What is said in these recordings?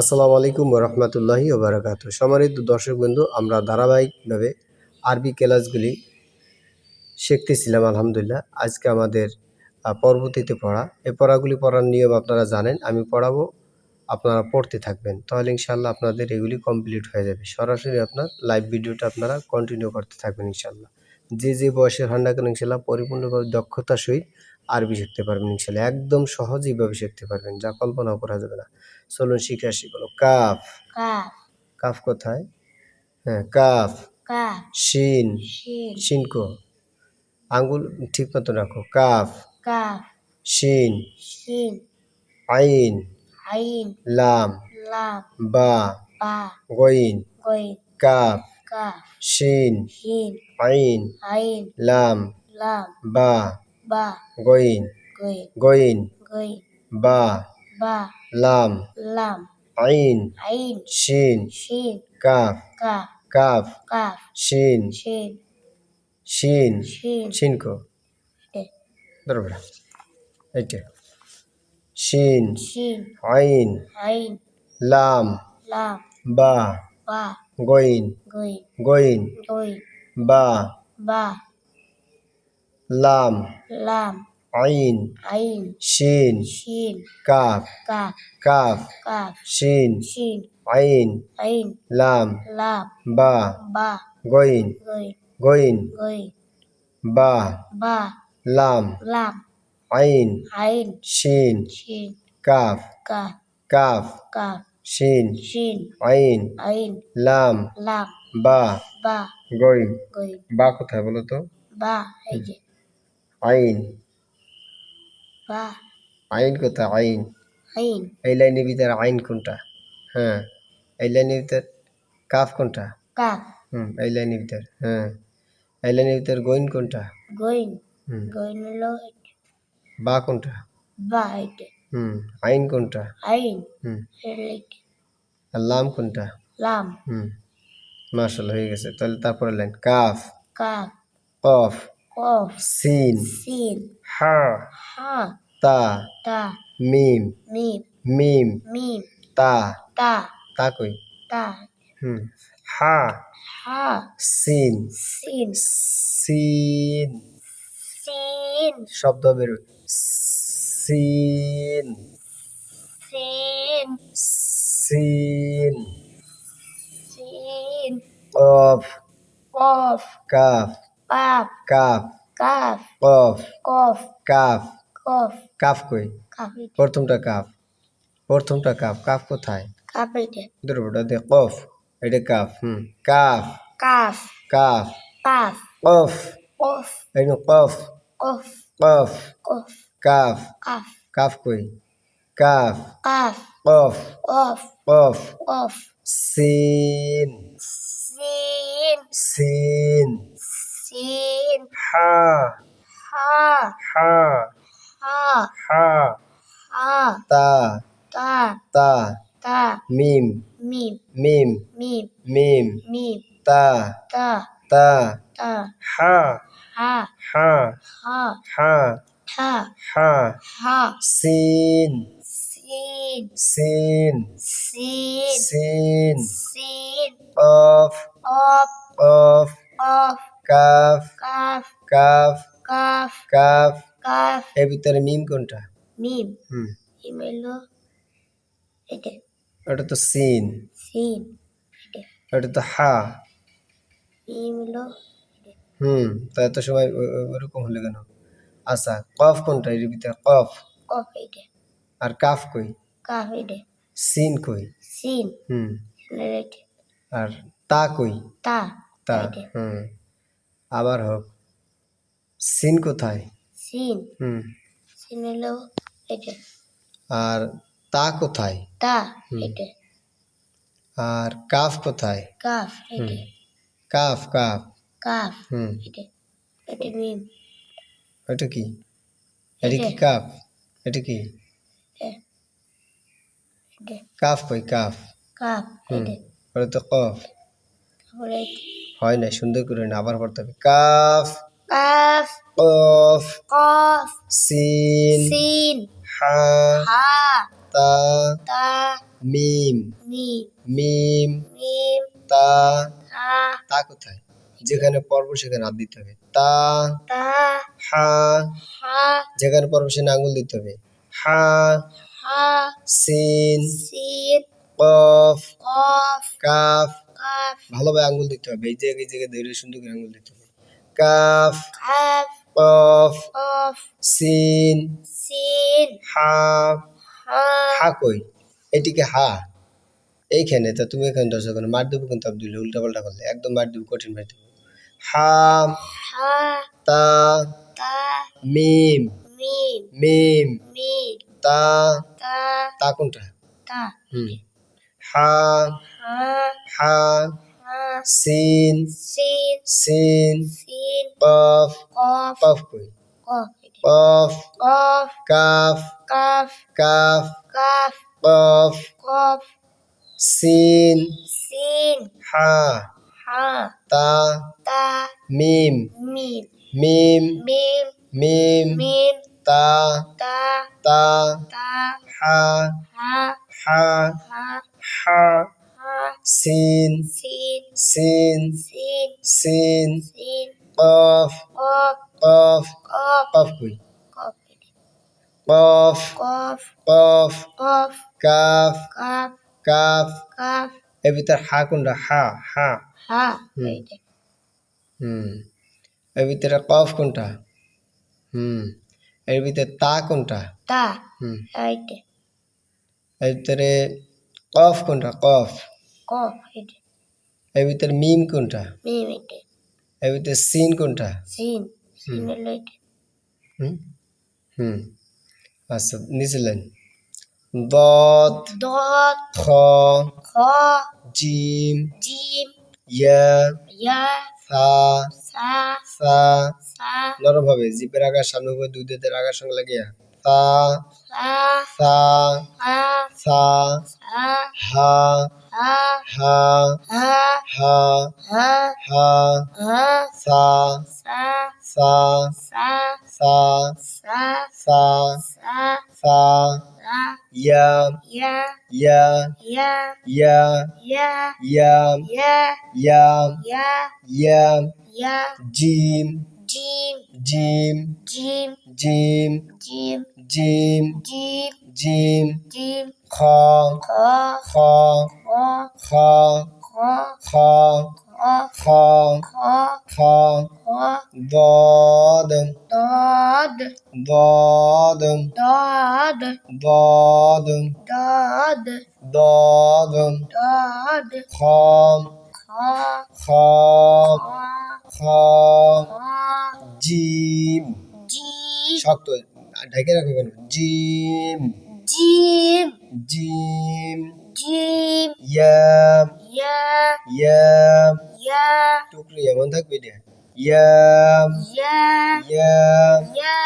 আসসালামু আলাইকুম রহমতুল্লাহি ওবরাকাত। সম্মানিত দর্শক বন্ধু আমরা ধারাবাহিকভাবে আরবি ক্লাসগুলি শিখতেছিলাম, আলহামদুলিল্লাহ। আজকে আমাদের পরবর্তীতে পড়া। এই পড়াগুলি পড়ার নিয়ম আপনারা জানেন, আমি পড়াবো, আপনারা পড়তে থাকবেন। তাহলে ইনশাল্লাহ আপনাদের এগুলি কমপ্লিট হয়ে যাবে। সরাসরি আপনার লাইভ ভিডিওটা আপনারা কন্টিনিউ করতে থাকবেন ইনশাল্লাহ যে যে বয়সের হন না কেন ইনশাল্লাহ পরিপূর্ণভাবে দক্ষতার সহিত আরবি শিখতে পারবেন ইনশাল্লাহ একদম সহজইভাবে শিখতে পারবেন, যা কল্পনাও করা যাবে না। চলুন শিখে আসি বলো কাফ। কাফ। কাফ কোথায়? হ্যাঁ কাফ। শিন। শিন। শিনকো আঙ্গুল ঠিক মতো রাখো কাফ। শিন। শিন। আইন। আইন। লাম। লাম। বা। বা। গইন। কাফ। শিন। শিন। আইন। আইন। লাম। লাম। বা। বা। গইন। গইন। গইন। গইন। বা। বা। লাম লাম আইন আইন শিন শিন কাফ কাফ কাফ কাফ শিন শিন শিন শিন ধরো বেটা এইটা। শিন শিন আইন আইন লাম লাম বা বা গইন গইন গইন গইন বা বা লাম লাম আইন আইন শিন শিন কাফ কাফ কাফ কাফ শিন শিন আইন আইন লাম লাম বা বা গইন গইন গইন বা বা লাম লাম আইন আইন শিন শিন কাফ কাফ কাফ কাফ শিন শিন আইন আইন লাম লাম বা বা গইন গইন বা কোথায় বলো তো? বা এই যে আইন আইন কোথায় আইন। আইন। এই লাইনের ভিতরে আইন কোনটা? হ্যাঁ এই লাইনের ভিতর কাফ কোনটা? কাফ। হুম এই লাইনের ভিতর হ্যাঁ এই লাইনের ভিতর গইন কোনটা? গইন। হুম। গইন হলো বা কোনটা? বা এইটা হুম আইন কোনটা? আইন। হুম। আর লাম কোনটা? লাম। হুম মার্শাল হয়ে গেছে। তাহলে তারপরে লাইন কাফ। কাফ। কফ। সিন সিন হা হা তা তা মিম মিম মিম মিম তা তা তা কই তা হুম হা হা সিন সিন সিন সিন শব্দ বের সিন সিন সিন সিন কফ কফ কাফ কাফ কাফ কফ কফ কাফ কফ। কাফ কই? প্রথমটা কাফ প্রথমটা কাফ কাফ কোথায়? কাফিটে দুটোটা দে কফ এটা কাফ হুম কাফ। কাফ। কাফ। কাফ। কফ। কফ। এই কফ। কফ। কফ। কফ। কাফ। কাফ। কাফ কই? কাফ। কাফ। কফ। কফ। কফ। কফ। সিন। সিন। সিন। ซีนฮ่าฮ่าฮ่าฮ่าฮ่าฮ่าตาตาตาตามีมมีมมีมมีมมีมมีมตาตาตาตาฮ่าฮ่าฮ่าฮ่าฮ่าฮ่าฮ่าฮ่าซีนซีนซีนซีนซีนซีนออฟออฟออฟออฟ কাফ কাফ কাফ কাফ কাফ। কাফ। এর ভিতরে মিম কোনটা? মিম। হুম। ইমেলো এটা। ওটা তো সিন। সিন। এটা। ওটা তো হা। ইমেলো হুম তা এত সময় ও- ও- ওরকম হলে কেন? আচ্ছা কফ কোনটা? এর ভিতরে কফ। অফ এটা। আর কাফ কই? কাফ এটা। সিন কই? সিন। হুম। আর তা কই? তা। তা হুম। আবার হোক। সিন কোথায়? সিন? হুম। সিন হলো এটা। আর তা কোথায়? তা এটা। আর কাফ কোথায়? কাফ এটা। কাফ কাফ। কাফ হুম। এটা। এটা মিম ওটা কি? এটা কি কাফ? এটা কি? এটা। এটা। কাফ কই? কাফ। কাফ এটা। ওটা তো কফ। তারপরে হয় না সুন্দর করে না আবার পড়তে হবে। কাফ কাফ কফ কফ সিন সিন হা হা তা তা মিম মিম মিম মিম তা তা তা কোথায়? যেখানে পর্ব সেখানে হাত দিতে হবে। তা তা হা হা যেখানে পর্ব সেখানে আঙুল দিতে হবে। হা হা সিন সিন কফ কাফ কাফ ভালোভাবে আঙুল দিতে হবে। এই জায়গায় এই জায়গায় ধরে সুন্দর করে আঙুল দিতে হবে। কাফ কাফ সিন সিন হা হা। হা কই? এটিকে হা। এইখানে তো তুমি এখানে দশ ওখানে মার দেবো কিন্তু আব্দুল উল্টা পাল্টা করলে। একদম মার দেবো কঠিন মার দেবো। হা হা তা তা মিম মিম মিম মিম তা তা তা কোনটা? তা। হুম। হা হা সিন সিন কফ কফ কই কফ কফ কফ কাফ কাফ কাফ কাফ সিন সিন হা হা তা তা মিম মিম মিম মিম মিম তা তা হা হা হা সিন সিন সিন কফ কফ কফ কই? কফ কফ কফ কফ এর ভিতর হা কোনটা? হা হা। হা হুম। এইটা। হুম। এর ভিতরে কফ কোনটা? হুম। এর ভিতরে তা কোনটা? তা। হুম। এইটা। এর ভিতরে কফ কোনটা? কফ। কফ এইটা। এর ভিতরে মিম কোনটা? মিম এইটা। এর ভিতরে সিন কোনটা? সিন। সিন এইটা। হুম। হুম। আচ্ছা নিচে লাইন দত দত খ খ জিম জিম ইয়া ইয়া। সা সা নরম হবে জিপের আগার সামনে উপরে দুই দাঁতের আগার সঙ্গে লাগিয়া। সা সা সা হা সা সা হা হা হা হা হা হা হা হা সা সা সা সা সা সা সা সা সা সা ইয়া ইয়া ইয়া ইয়া ইয়া ইয়া ইয়া ইয়া ইয়া ইয়া ইয়া ইয়া জিম জিম জিম জিম জিম জিম জিম জিম জিম জিম খ খ খ খ খ খ খ খ খ খ খ খ দদ দদ দদ দদ দদ দদ দদ দদ খ খ খ খ জিম। শক্ত ঢেকে রাখো কেন জিম। জিম। জিম। জিম। ইয়াম। ইয়া ইয়াম। ইয়া টুকরি এমন থাকবে এটা। ইয়া ইয়াম। ইয়া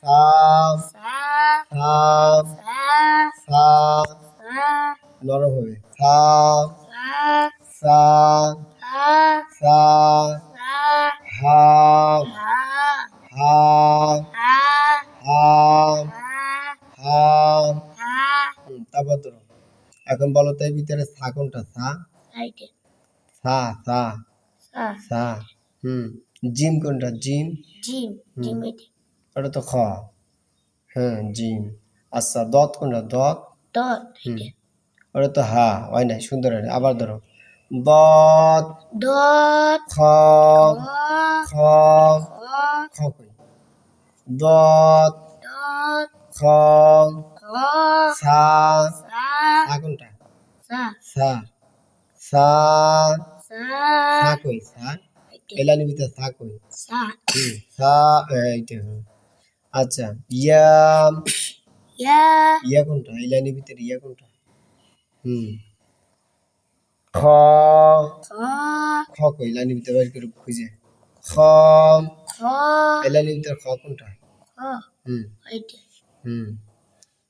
সাম সা সা সা নরম হবে। সা সা সা হাম হা হা হা হা তারপর ধরো এখন বলো তো এর ভিতরে সা কোনটা সা সা সা সা হুম জিম কোনটা জিম জিম জিম ওটা তো খ হ্যাঁ জিম আচ্ছা দত কোনটা দত দত ওটা তো হা হয় নাই সুন্দর। আবার ধরো দত দত খ খ খ খ খ দত দত খ খ সা সা সা কোনটা সা সা সা সা সা কই সা। এইটা এলানি ভিতরে সা কই সা। সা এইটা। আচ্ছা ইয়াম ইয়া। ইয়া কোনটা? ইয়া কোনটা? হুম। খ খ কই এলানি ভিতরে বাইর করে খুঁজে খ খ এলানি ভিতরে খ কোনটা? হুম। হুম।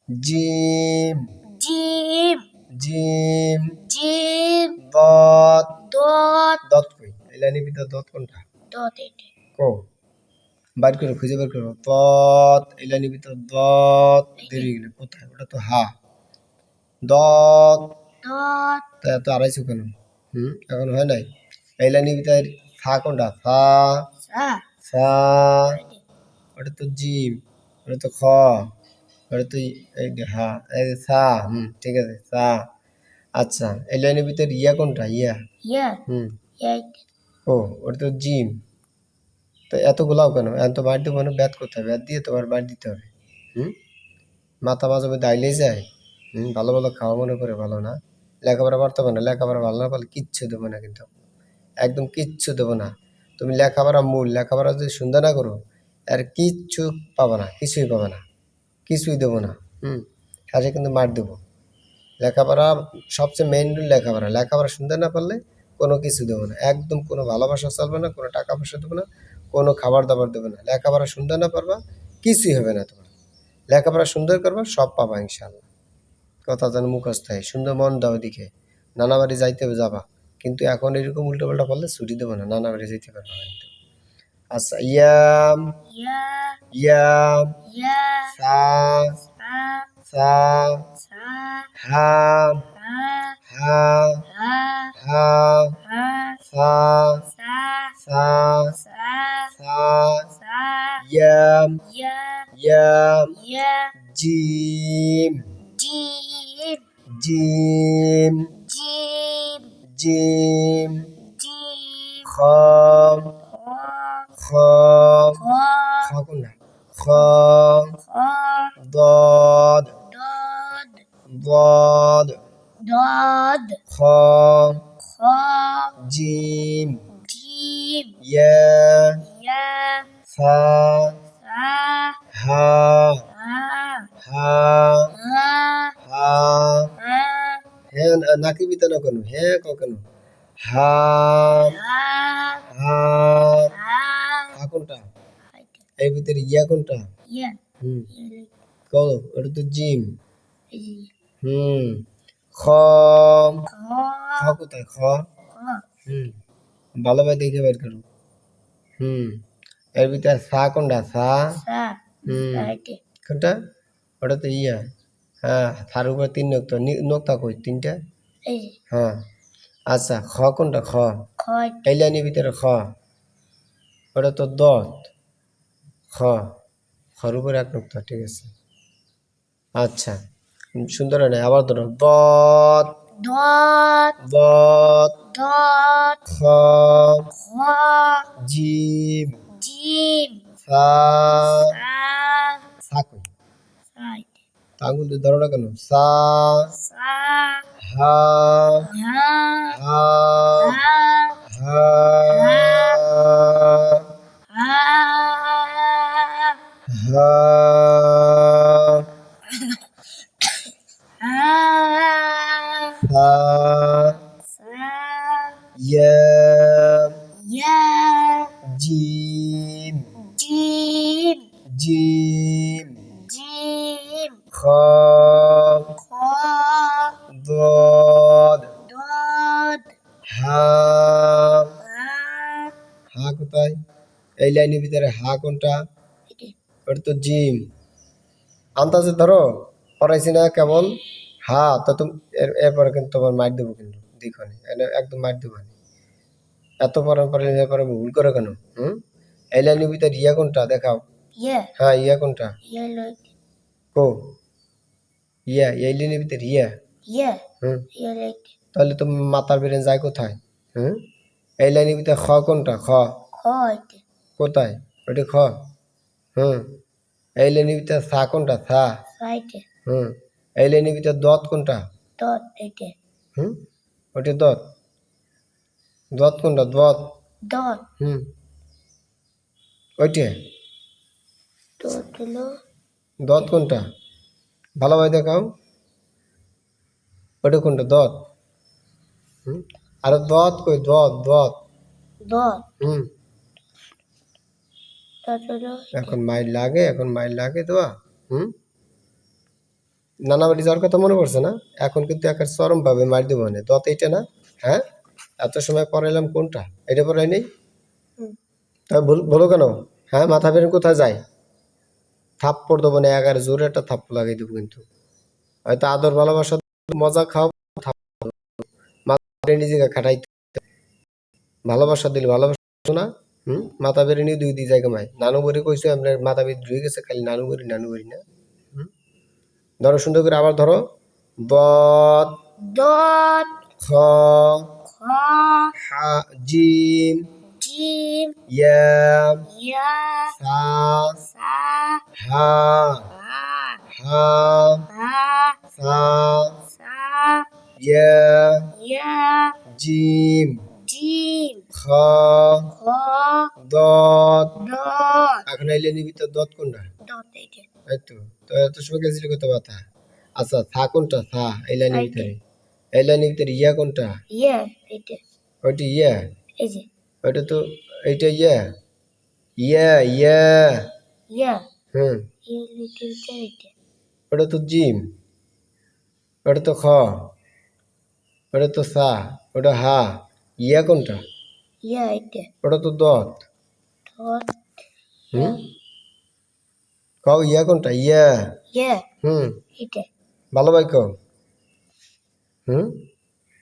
জিম। জিম। জিম। জিম। দত। দত। দত কই? এলানি ভিতরে দত কোনটা? দত এইটা। কো বাইর করে খুঁজে বের করো। দত। এলানি ভিতর দত। দেরি গেলে। কোথায়? ওটা তো হা। দত। dot তা আড়াইশো কেন? হুম এখন হয় নাই? এই লাইনের ভিতরে ফা কোনটা ফা sa ফা ওটা তো জিম ওটা তো খ ওটা তো এই হা এই সা হুম ঠিক আছে সা আচ্ছা এই লাইনের ভিতরে ইয়া কোনটা ইয়া yeah হুম ও ওটা তো জিম তো এত এতগুলাও কেন এত তো বাড়ি দেবো না ব্যাট করতে হবে ব্যাট দিয়ে তোমার বাড়ি দিতে হবে হুম মাথা মাঝে আইলেই যায় হুম ভালো ভালো খাওয়া মনে করে ভালো না লেখাপড়া পারতে হবে না লেখাপড়া ভালো না পারলে কিচ্ছু দেবো না কিন্তু একদম কিচ্ছু দেবো না। তুমি লেখাপড়া মূল, লেখাপড়া যদি সুন্দর না করো, আর কিচ্ছু পাবে না, কিছুই পাবে না। কিছুই দেবো না, হুম? কাজে কিন্তু মার দেবো। লেখাপড়া সবচেয়ে মেইন লেখাপড়া। লেখাপড়া সুন্দর না পারলে কোনো কিছু দেবো না। একদম কোনো ভালোবাসা চলবে না, কোনো টাকা পয়সা দেবো না, কোনো খাবার দাবার দেবো না। লেখাপড়া সুন্দর না পারবা, কিছুই হবে না তোমার। লেখাপড়া সুন্দর করবা, সব পাবা ইনশাল্লাহ কথা যেন মুখস্থ হয়। সুন্দর মন দাও দিকে নানাবাড়ি যাইতে যাবা। কিন্তু এখন এরকম উল্টো পাল্টা বললে ছুটি দেবো না নানা বাড়ি যেতে পারবা না কিন্তু। আচ্ছা ইয়াম। ইয়াম। সা। সা। হা। ha হা। সা। সা। সা। ইয়াম। ইয়াম। জিম। জিম। jim জিম খম kho খ কোনটা kho দদ dod দদ dod খম kho জিম jim ইয়া yeah নাকি বিতানো কেন হ্যাঁ কেন হা হা হা কোনটা? এর ভিতরে ইয়া কোনটা? হুম। কলো ওটা তো জিম। হুম। খ। খ। কোথায়? খ। হুম। ভালোভাবে দেখে বের করো। হুম। এর ভিতরে সা কোনটা? সা। হুম। কোনটা? ওটা তো ইয়া। হ্যাঁ তার উপরে তিন নোক্তা। নোক্তা কই? তিনটা? এই। হ্যাঁ আচ্ছা খ কোনটা? খ। এই লাইনের ভিতরে খ। ওটা তো দত। খ। খর উপরে এক নোক্তা ঠিক আছে। আচ্ছা সুন্দর হয় আবার ধরো। দত। dot dot খ। kho জিম jim sa তা আঙুল ধরো না কেন? সা। হা ha হা ha হা ha হা এই লাইনের ভিতরে হা কোনটা? ওটা তো জিম। আন্দাজে ধরো পড়াইছি না কেবল হা তো তুমি এর এরপরে কিন্তু তোমার মার দেবো কিন্তু দেখো একদম মার দেবো এত পরে পরে এরপরে ভুল করে কেন? হুম? এই লাইনের ভিতরে ইয়া কোনটা দেখাও। হ্যাঁ ইয়া কোনটা? কো? ইয়া এই লাইনের ভিতরে ইয়া। হুম। তাহলে তুমি মাথার বেরেন যায় কোথায়? হুম? এই লাইনের ভিতরে খ কোনটা? খ। kho কোথায়? ওটা খ হুম। এই লাইনের ভিতরে সা কোনটা? সা। right হুম। এই লাইনের ভিতরে দত কোনটা? dot right হুম। ওটা দত। দত কোনটা? দত। dot হুম। ওইটে। dot হলো? দত কোনটা? ভালোভাবে দেখাও। ওটা কোনটা? দত। হুম। আরে দত কই? দত দত। dot হুম। এখন লাগে এখন লাগে তো হুম? নানা বাড়ি যাওয়ার কথা মনে পড়ছে না? এখন কিন্তু একের চরম মার দেবো না। দত এইটা না হ্যাঁ? এত সময় পড়াইলাম কোনটা? এটা পড়াই নেই। তবে ভুল কেন? হ্যাঁ মাথা বেরেন কোথায় যায়? থাপ্পড় দেবো না এগারো জোরে একটা থাপ্পড় লাগিয়ে দেবো কিন্তু। হয়তো আদর ভালোবাসা মজা খাও নিজেকে খাটাইতে। ভালোবাসা দিলে ভালোবাসা না। হুম? মাথা বেড়ে নিয়ে দুই দুই জায়গা মায় নানু বরি কইছে আপনার মাথা বেড়ে ধুয়ে গেছে খালি নানু বরি নানু বরি না। হুম? ধরো সুন্দর করে আবার ধরো। বদ dot খ খ হা জিম jim ইয়াম ya সা sa হা ha হা ha সা sa ইয়া ya জিম jim খ kha দত। এখন আইলে নিবি তো দত কোনটা? এটা এই তো তো এত সময় গেছিলি কত কথা আচ্ছা থা কোনটা? থা এই লাইনের ভিতরে এই লাইনের ভিতরে ইয়া কোনটা? ya এটা ওইটা ইয়া? এই যে। ওইটা তো এইটা ইয়া? ইয়া ইয়া। ya হুম। ওটা তো জিম। ওটা তো খ। ওটা তো সা ওটা হা। ইয়া কোনটা? ya এটা। ওটা তো দত। dot হুম? কও ইয়া কোনটা? ইয়া। ya হুম। এটা। ভালো ভাই কও। হুম?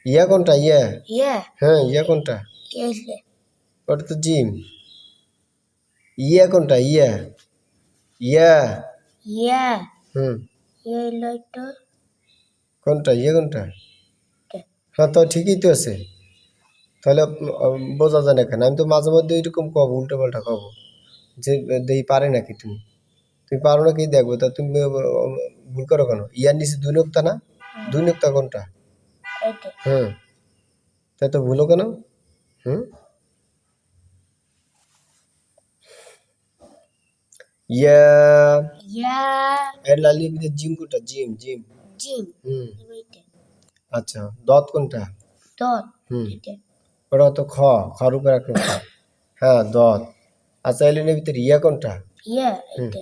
ইয়া কোনটা? ইয়া। ya হ্যাঁ ইয়া কোনটা? এই ওটা তো জিম। ইয়া কোনটা? ইয়া। ইয়া। ya হুম। এই লাইটটা কোনটা? ইয়া কোনটা? হ্যাঁ তো ঠিকই তো আছে। তাহলে বোঝা যায় না কেন? আমি তো মাঝে মধ্যে এরকম কব উল্টো পাল্টা কব যে দেই পারে নাকি তুমি? তুমি পারো নাকি দেখব? তা তুমি ভুল করো কেন? ইয়ার নিচে দুই নোক্তা না? দুই নোক্তা কোনটা? হুম। তাই তো ভুলো কেন? হুম? ইয়া। এর জিম জিম জিম। jim হুম। আচ্ছা দত কোনটা? dot হুম। ওটা তো খ খর উপর এক নোক্তা হ্যাঁ দত। আচ্ছা এই লাইনের ভিতরে ইয়া কোনটা? এটা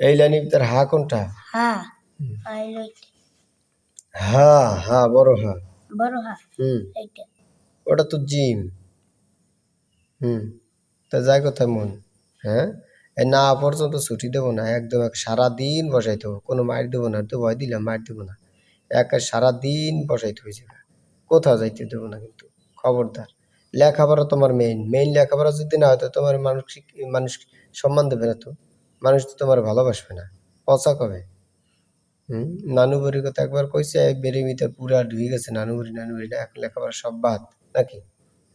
এই লাইনের ভিতরে হা কোনটা? ha এই লাইট হা হা বড় হা। বড় হা। হুম। ওটা তো জিম। হুম। তা যাই কথা মন। হ্যাঁ? না পর্যন্ত ছুটি দেবো না। একদম এক সারাদিন বসাইতে হবে কোনো মার দেবো না। তো ভয় দিলাম মার দেবো না। এক সারাদিন বসাইতে হয়েছে কোথাও যাইতে দেবো না কিন্তু। খবরদার লেখাপড়া তোমার মেইন মেইন লেখাপড়া যদি না হতো তোমার মানসিক মানুষ সম্মান দেবে না তো মানুষ তো তোমার ভালোবাসবে না। পচা কবে? হুম? নানু বাড়ির কথা একবার কইছে বেড়ে মিতে পুরা ঢুকে গেছে নানু বাড়ি নানু বাড়ি না এখন লেখাপড়া সব বাদ নাকি?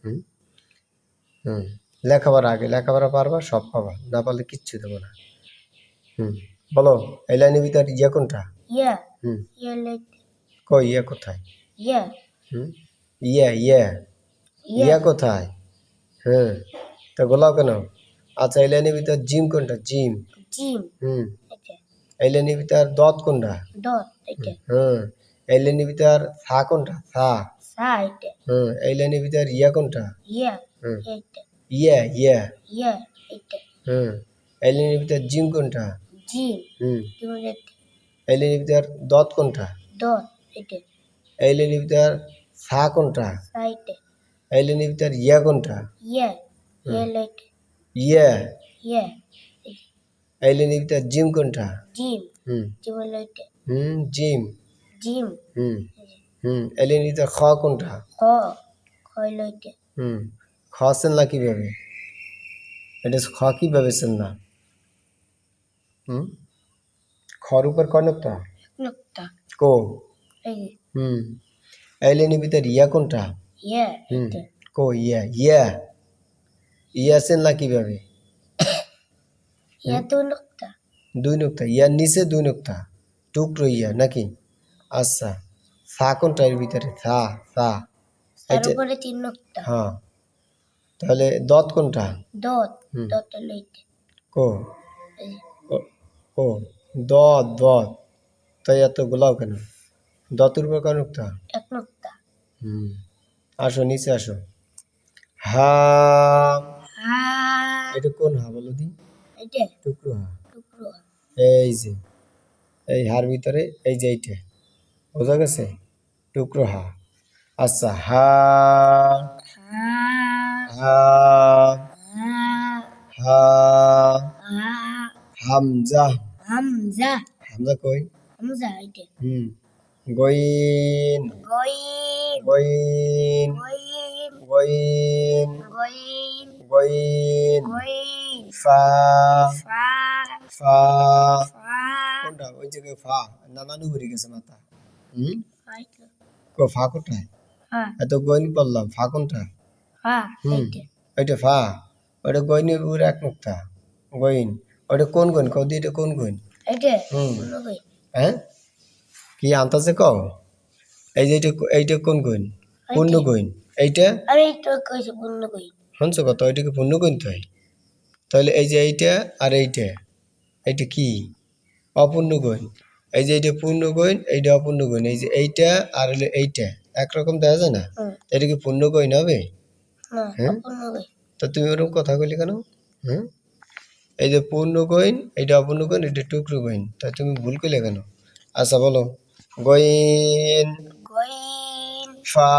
হুম? হুম। লেখাপড়া আগে লেখাপড়া পারবা সব পাবা না পারলে কিচ্ছু দেবো না। হুম। বলো এই লাইনের ভিতর ইয়ে কোনটা? হুম। কই ইয়া কোথায়? হুম? ইয়া ইয়া। ইয়া কোথায়? হ্যাঁ। তা গোলাও কেন? আচ্ছা এই লাইনের ভিতর জিম কোনটা? জিম। jim হুম। এই লাইনের ভিতর দত কোনটা? এটা হুম। এই লাইনের ভিতর থা কোনটা? থা sa এটা হুম। এই লাইনের ভিতর ইয়া কোনটা? ya হুম। এটা ইয়া ইয়া। এটা হুম। এই লাইনের ভিতর জিম কোনটা? jim হুম। এই লাইনের ভিতর দত কোনটা? dot এটা এই লাইনের ভিতর থা কোনটা? sa এটা এই লাইনের ভিতর ইয়া কোনটা? ya ya লাইট। ইয়া? এই লাইনের ভিতর জিম কোনটা? jim হুম। jim লাইট। হুম জিম। jim হুম হুম এই লাইনের ভিতর খ কোনটা? kho khoi light. হুম খ চেনলা কীভাবে? এটা খ কীভাবে চেনলা হুম খর উপর কনকটা nokta কো? এই হুম এই লাইনের ভিতর ইয়া কোনটা? হুম কো ইয়া ইয়া ইয়া চেনলা কীভাবে দুই নোক্তা ইয়ার নিচে দুই নোক্তা টুকরো ইয়া নাকি আচ্ছা সা কোনটা এর ভিতরে সা তিন নকটা হ্যাঁ তাহলে দত কোনটা দত দত কো ও দত দত তাই এত গোলাও কেন দতের উপর কোন নোক্তা এক নকটা হুম আসো নিচে আসো। হা। এটা কোন হা বলো দি? টুকরো হা। টুকরো এই যে এই হার ভিতরে এই যে এইটা। বোঝা গেছে? টুকরো হা। আচ্ছা হা। হা। হা। হামজা। হামজা। হামজা কই? হামজা এটা হুম। গইন গইন গইন গইন ফা ফা কোনটা? ওই জায়গায় ফা? নানানু ঘুরে গেছে মাথা। হুম? ফা কোনটায়? এত গইন বললাম ফা কোনটা? হুম। ওইটা ফা। ওইটা গইনের উপরে এক মুক্তা গইন। ওইটা কোন গইন? কদি এটা কোন গইন? হুম। হ্যাঁ? কি আন্তাজে কও? এই যে এইটা এইটা কোন গইন পূর্ণ গইন এইটা? আমি তো কইছি কোনো গইন শুনছো কত? ওইটাকে পূর্ণ গইন তো হয় তাহলে এই যে এইটা আর এইটা। এইটা কি? অপূর্ণ গইন এই যে এইটা পূর্ণ গইন এইটা অপূর্ণ গইন এই যে এইটা আর হলো এইটা। একরকম দেখা যায় না? এটা কি পূর্ণ গইন হবে? হ্যাঁ? তা তুমি ওরকম কথা কইলে কেন? হুম? এই যে পূর্ণ গইন এইটা অপূর্ণ গইন এটা টুকরো গইন তা তুমি ভুল কইলে কেন? আচ্ছা বলো। গইন গইন ফা।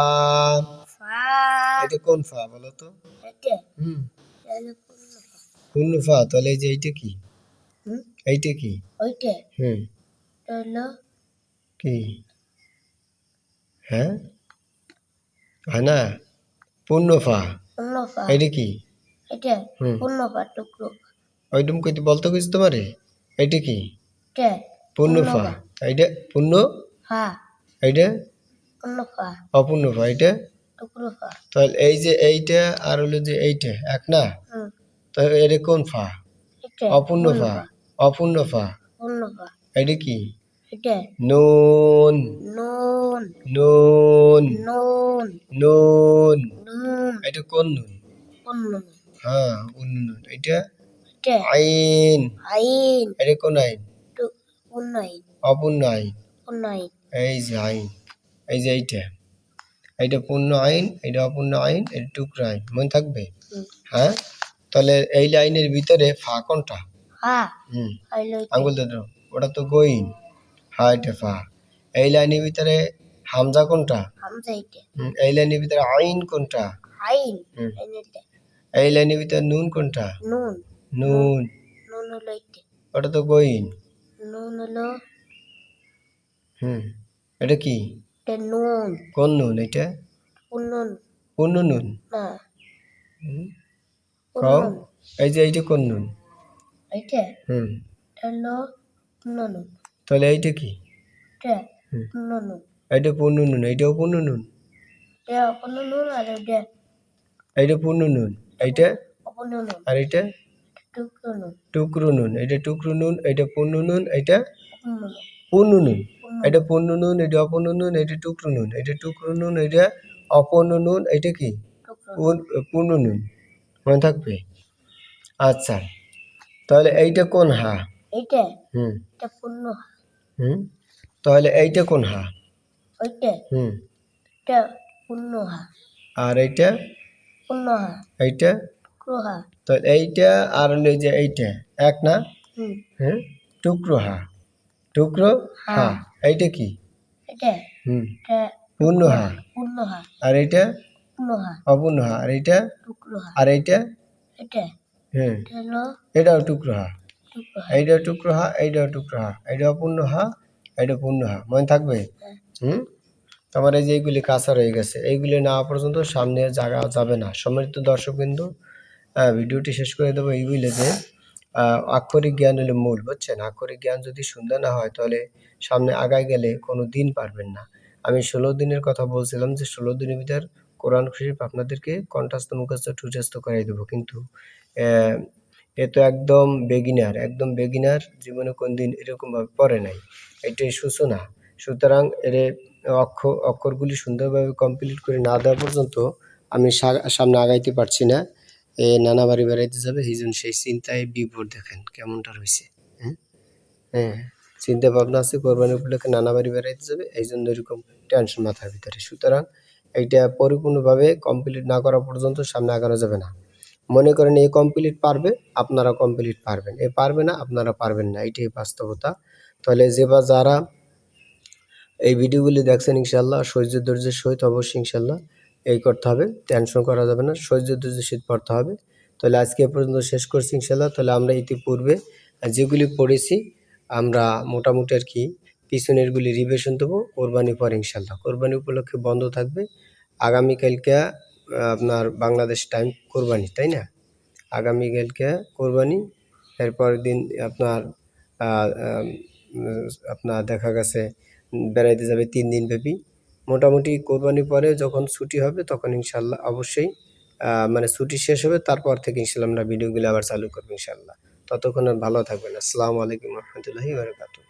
ফা। এটা কোন ফা বলো তো? এইটা হুম। তাহলে ফা? তাহলে যে এইটা কি? হুম? এইটা কি? ওইটা? হুম। হলো কি? হ্যাঁ? হয় না? পূর্ণ ফা। কোনো ফা। এইটা কি? এটা কোনো ফা টুকরো। ওইটুম কইতে বলতে কইছি তোমারে এইটা কি? এটা পূর্ণ ফা। এইটা পূর্ণ ফা এইটা? কোনো ফা অপূর্ণ ফা এইটা? টুকরো ফা তাহলে এই যে এইটা আর হলো যে এইটা এক না? তাহলে এটা কোন ফা? অপূর্ণ ফা অপূর্ণ ফা ফা এটা কি? নুন। নুন। নুন। নুন। নুন। এটা কোন নুন? কোন নুন হ্যাঁ কোন নুন এটা। আইন। আইন। এটা কোন আইন? কোন আইন। অপূর্ণ আইন। এই যে আইন এই যে এইটা। এইটা পূর্ণ আইন এটা অপূর্ণ আইন এটা টুকরো আইন। মনে থাকবে? হ্যাঁ? তাহলে এই লাইনের ভিতরে ফা কোনটা? হা হুম। আঙ্গুল দিয়ে ওটা তো গইন। হ্যাঁ এটা ফা। এই লাইনের ভিতরে হামজা কোনটা? এই লাইনের ভিতরে আইন কোনটা? আইন? এই লাইনের ভিতরে নুন কোনটা? নুন। নুন। নুন হলো ওটা তো গইন। নুন হলো হুম। এটা কি? এটা নুন। কোন নুন এটা? কোন নুন পূর্ণ নুন? না। কও এই যে এইটা কোন নুন? এটা হুম। এটা হলো নুন। তাহলে এইটা কি? এটা হুম। নুন। এইটা পূর্ণ নুন এইটাও পূর্ণ নুন? এটা কোন নুন আর এটা এইটা পূর্ণ নুন এইটা? কোন নুন। আর এইটা? টুকরো নুন। টুকরো নুন এইটা টুকরো নুন এইটা পূর্ণ নুন এইটা? পূর্ণ নুন। এটা পূর্ণ নুন এটা অপূর্ণ নুন এটা টুকরো নুন। এটা টুকরো নুন এটা অপূর্ণ নুন এটা কি? পূর্ণ- নুন। মনে থাকবে? আচ্ছা। তাহলে এইটা কোন হা? এটা হুম। এটা পূর্ণ হা। হুম। তাহলে এইটা কোন হা? ওইটা? হুম। এটা পূর্ণ হা। আর এইটা? পূর্ণ হা। এইটা? টুকরো হা। তাহলে এইটা আর হলো যে এইটা। এক না? হুম। টুকরো হা। টুকরো? হা হ্যাঁ। এইটা কি? এটা? হুম। পূর্ণ হা পূর্ণ হা আর এইটা? পূর্ণ হা অপূর্ণ হা আর এইটা? টুকরো হা আর এইটা? এটা। হ্যাঁ। এটাও টুকরো হা এইটাও টুকরো হা এইটাও টুকরো হা এইটা অপূর্ণ হা এইটা পূর্ণ হা মনে থাকবে? হ্যাঁ। হুম? তোমার এই যে এইগুলি কাঁচা রয়ে গেছে এইগুলি না পর্যন্ত সামনে জায়গা যাবে না। সম্মানিত দর্শক বিন্দু ভিডিওটি শেষ করে দেবো এইগুলি যে আক্ষরিক জ্ঞান হলো মূল, বুঝছেন? আক্ষরিক জ্ঞান যদি সুন্দর না হয়, তাহলে সামনে আগায় গেলে কোনো দিন পারবেন না। আমি ষোলো দিনের কথা বলছিলাম যে, ষোলো দিনের ভিতর কোরআন শরীফ আপনাদেরকে কণ্ঠাস্থ, মুখস্থ ঠুচস্থ করাই দেবো। কিন্তু, এ তো একদম বেগিনার একদম বেগিনার জীবনে কোন দিন এরকমভাবে পড়ে নাই। এটাই সূচনা। সুতরাং এর অক্ষর অক্ষরগুলি সুন্দরভাবে কমপ্লিট করে না দেওয়া পর্যন্ত আমি সামনে আগাইতে পারছি না। এ নানা বাড়ি বেড়াইতে যাবে, এই জন্য সেই চিন্তায় বিপদ দেখেন কেমনটা রয়েছে হ্যাঁ? হ্যাঁ চিন্তা ভাবনা আছে, কোরবানি উপলক্ষে নানা বাড়ি বেড়াইতে যাবে, এই জন্য এরকম টেনশন মাথার ভিতরে। সুতরাং এইটা পরিপূর্ণভাবে কমপ্লিট না করা পর্যন্ত সামনে আগানো যাবে না। মনে করেন এ কমপ্লিট পারবে, আপনারা কমপ্লিট পারবেন। এ পারবে না, আপনারা পারবেন না, এইটাই বাস্তবতা। তাহলে যে বা যারা এই ভিডিওগুলি দেখছেন ইনশাল্লাহ সহ্য ধৈর্যের সহিত অবশ্যই ইনশাল্লাহ এই করতে হবে টেনশন করা যাবে না সহ্য ধৈর্যের সহিত পড়তে হবে। তাহলে আজকে পর্যন্ত শেষ করছি ইনশাল্লাহ তাহলে আমরা ইতিপূর্বে যেগুলি পড়েছি, আমরা মোটামুটি আর কি পিছনেরগুলি রিভিশন দেবো, কোরবানি পর ইনশাল্লাহ কোরবানি উপলক্ষে বন্ধ থাকবে। আগামীকালকে আপনার বাংলাদেশ টাইম কোরবানি, তাই না? আগামীকালকে কোরবানি এরপরের দিন আপনার আপনার দেখা গেছে, বেড়াইতে যাবে তিন দিন ব্যাপী মোটামুটি কোরবানি পরে যখন ছুটি হবে তখন ইনশাল্লাহ অবশ্যই মানে ছুটি শেষ হবে, তারপর থেকে ইনশাল্লাহ আমরা ভিডিওগুলো আবার চালু করব ইনশাল্লাহ। ততক্ষণ ভালো থাকবেন। আসসালামু আলাইকুম রহমতুল্লাহি বারকাতুহ।